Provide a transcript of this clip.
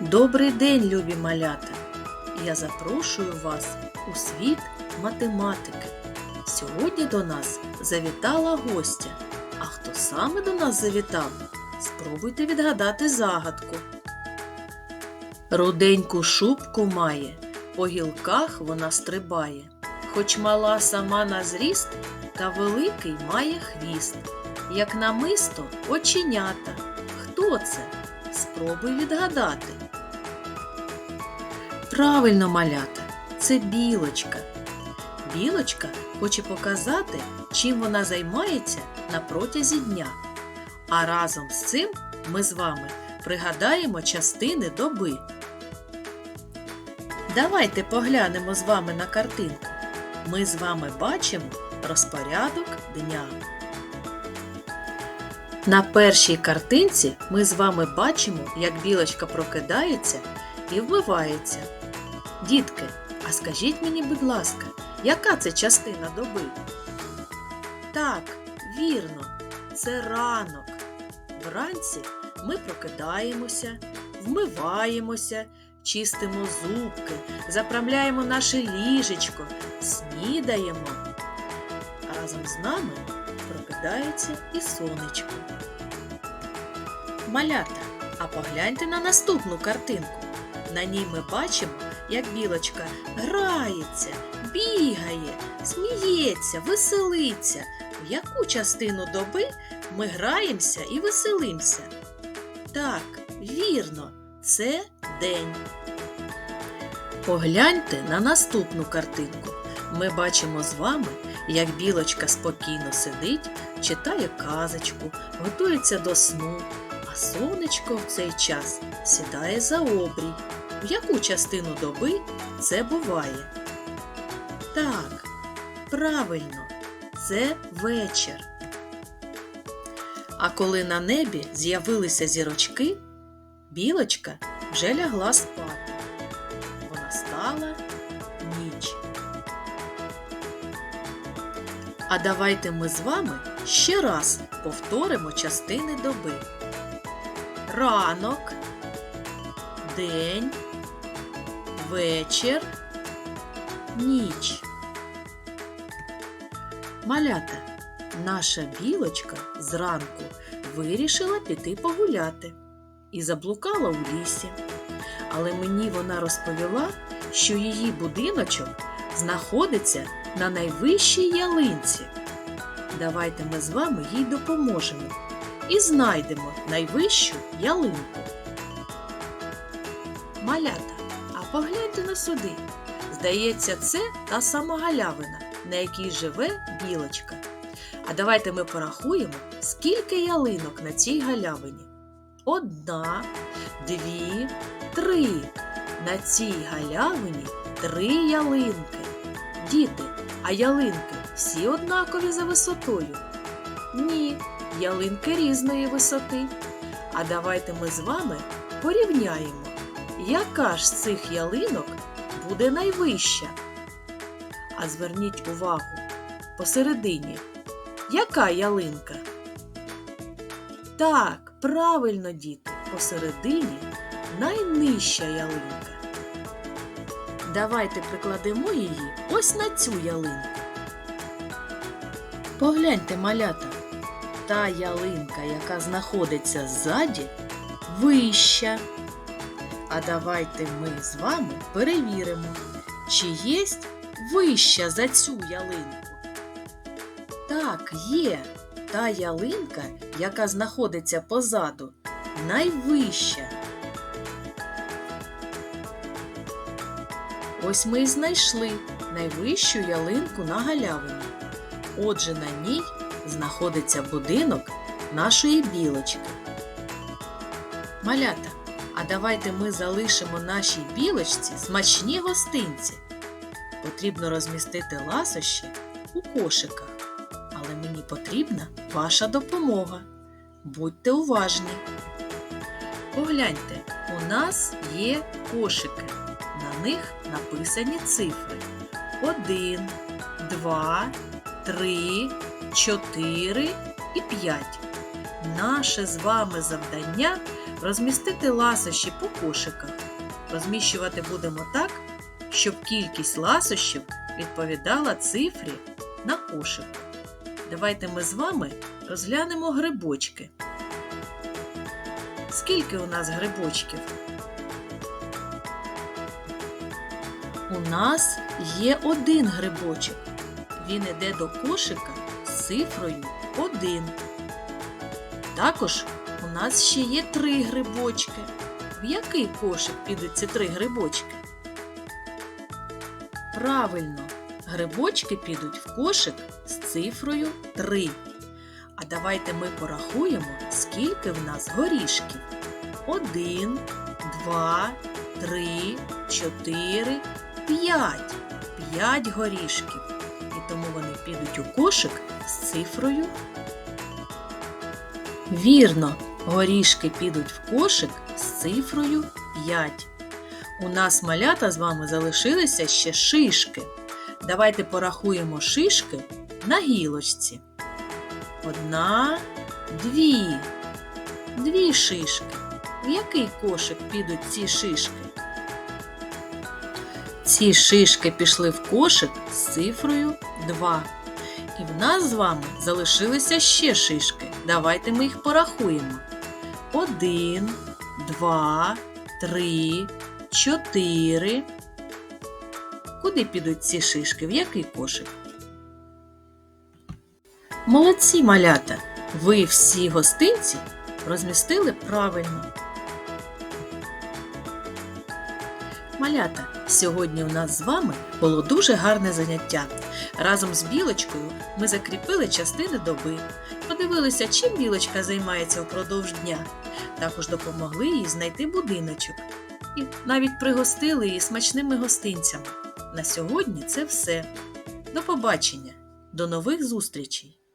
Добрий день, любі малята! Я запрошую вас у світ математики. Сьогодні до нас завітала гостя. А хто саме до нас завітав? Спробуйте відгадати загадку. Руденьку шубку має, по гілках вона стрибає, хоч мала сама на зріст, та великий має хвіст, як намисто оченята. Хто це? Спробуй відгадати. Правильно, малята, це білочка. Білочка хоче показати, чим вона займається на протязі дня. А разом з цим ми з вами пригадаємо частини доби. Давайте поглянемо з вами на картинку. Ми з вами бачимо розпорядок дня. На першій картинці ми з вами бачимо, як білочка прокидається і вмивається. Дітки, а скажіть мені, будь ласка, яка це частина доби? Так, вірно, це ранок. Вранці ми прокидаємося, вмиваємося, чистимо зубки, заправляємо наше ліжечко, снідаємо. А разом з нами прокидається і сонечко. Малята, а погляньте на наступну картинку. На ній ми бачимо, як білочка грається, бігає, сміється, веселиться. В яку частину доби ми граємося і веселимося? Так, вірно, це день. Погляньте на наступну картинку. Ми бачимо з вами, як білочка спокійно сидить, читає казочку, готується до сну, а сонечко в цей час сідає за обрій. В яку частину доби це буває? Так, правильно, це вечір. А коли на небі з'явилися зірочки, білочка вже лягла спати. Вона стала ніч. А давайте ми з вами ще раз повторимо частини доби. Ранок, день, вечір, ніч. Малята, наша білочка зранку вирішила піти погуляти і заблукала у лісі. Але мені вона розповіла, що її будиночок знаходиться на найвищій ялинці. Давайте ми з вами їй допоможемо і знайдемо найвищу ялинку. Малята, погляньте на сюди. Здається, це та сама галявина, на якій живе білочка. А давайте ми порахуємо, скільки ялинок на цій галявині. Одна, дві, три. На цій галявині три ялинки. Діти, а ялинки всі однакові за висотою? Ні, ялинки різної висоти. А давайте ми з вами порівняємо, яка ж з цих ялинок буде найвища. А зверніть увагу посередині. Яка ялинка? Так, правильно, діти, посередині найнижча ялинка. Давайте прикладемо її ось на цю ялинку. Погляньте, малята, та ялинка, яка знаходиться ззаді, вища. А давайте ми з вами перевіримо, чи є вища за цю ялинку. Так, є та ялинка, яка знаходиться позаду, найвища. Ось ми і знайшли найвищу ялинку на галявині. Отже, на ній знаходиться будинок нашої білочки. Малята, а давайте ми залишимо нашій білочці смачні гостинці. Потрібно розмістити ласощі у кошиках, але мені потрібна ваша допомога. Будьте уважні. Погляньте, у нас є кошики. На них написані цифри 1, 2, 3, 4 і 5. Наше з вами завдання розмістити ласощі по кошиках. Розміщувати будемо так, щоб кількість ласощів відповідала цифрі на кошику. Давайте ми з вами розглянемо грибочки. Скільки у нас грибочків? У нас є один грибочок. Він іде до кошика з цифрою 1. Також нас ще є три грибочки. В який кошик підуть ці три грибочки? Правильно, грибочки підуть в кошик з цифрою 3. А давайте ми порахуємо, скільки в нас горішків. 1, 2, 3, 4, 5. 5 горішків. І тому вони підуть у кошик з цифрою. Вірно, горішки підуть в кошик з цифрою 5. У нас малята з вами залишилися ще шишки. Давайте порахуємо шишки на гілочці. Одна, дві. Дві шишки. В який кошик підуть ці шишки? Ці шишки пішли в кошик з цифрою 2. І в нас з вами залишилися ще шишки. Давайте ми їх порахуємо. Один, два, три, чотири. Куди підуть ці шишки? В який кошик? Молодці малята! Ви всі гостинці розмістили правильно. Малята, сьогодні у нас з вами було дуже гарне заняття. Разом з білочкою ми закріпили частини доби, подивилися, чим білочка займається впродовж дня. Також допомогли їй знайти будиночок і навіть пригостили її смачними гостинцями. На сьогодні це все. До побачення, до нових зустрічей!